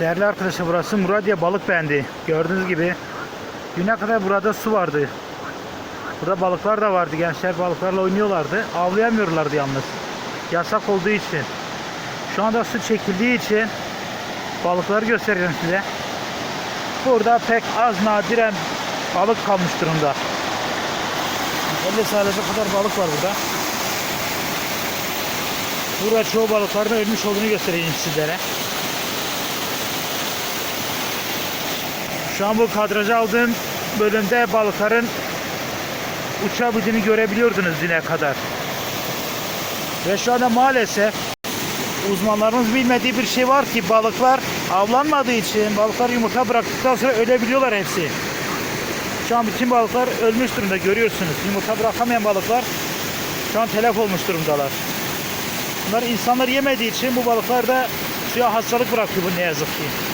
Değerli arkadaşlar burası Muradiye Balık Bendi. Gördüğünüz gibi düne kadar burada su vardı. Burada balıklar da vardı. Gençler balıklarla oynuyorlardı. Avlayamıyorlardı yalnız. Yasak olduğu için. Şu anda su çekildiği için balıkları göstereceğim size. Burada pek az nadiren balık kalmış durumda. 50 sadece kadar balık var burada. Burada çoğu balıkların ölmüş olduğunu göstereyim sizlere. Şu an bu kadrajı aldığım bölümde balıkların uçabildiğini görebiliyordunuz düne kadar. Ve şu anda maalesef uzmanlarımız bilmediği bir şey var ki balıklar avlanmadığı için balıklar yumurta bıraktıktan sonra ölebiliyorlar hepsi. Şu an bütün balıklar ölmüş durumda görüyorsunuz. Yumurta bırakamayan balıklar şu an telef olmuş durumdalar. Bunlar insanlar yemediği için bu balıklar da suya hastalık bırakıyor bu ne yazık ki.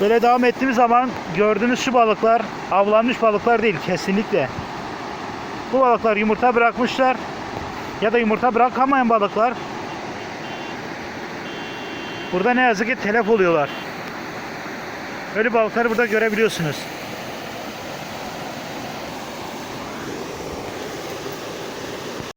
Böyle devam ettiğimiz zaman gördüğünüz şu balıklar avlanmış balıklar değil kesinlikle. Bu balıklar yumurta bırakmışlar ya da yumurta bırakamayan balıklar burada ne yazık ki telef oluyorlar. Böyle balıkları burada görebiliyorsunuz.